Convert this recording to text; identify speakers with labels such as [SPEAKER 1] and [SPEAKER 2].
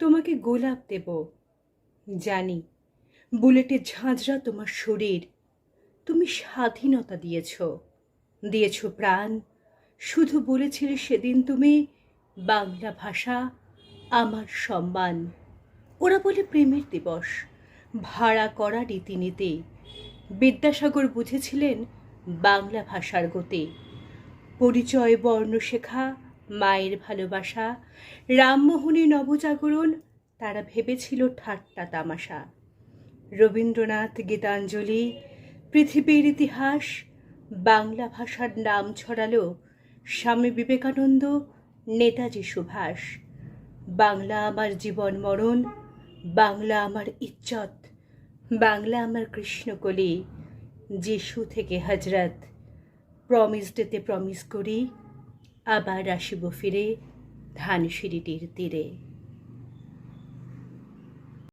[SPEAKER 1] তোমাকে গোলাপ দেব। জানি, বুলেটে ঝাঁঝরা তোমার শরীর। তুমি স্বাধীনতা দিয়েছ। দিয়েছ প্রাণ। শুধু বলেছিলে সেদিন তুমি বাংলা ভাষা, আমার সম্মান। ওরা বলে প্রেমের দিবস। ভাড়া করা রীতিনীতি। বিদ্যাসাগর বুঝেছিলেন বাংলা ভাষার গতি। পরিচয় বর্ণ শেখা মায়ের ভালোবাসা রামমোহনী নবজাগরণ, তারা ভেবেছিল ঠাট্টা তামাশা। রবীন্দ্রনাথ গীতাঞ্জলি, পৃথিবীর ইতিহাস, বাংলা ভাষার নাম ছড়ালো স্বামী বিবেকানন্দ, নেতাজি সুভাষ। বাংলা আমার জীবন মরণ, বাংলা আমার ইজ্জত, বাংলা আমার কৃষ্ণকলি, যিশু থেকে হজরত প্রমিস ডেতে প্রমিস করি আবার আসিব ফিরে ধানসিঁড়িটির তীরে।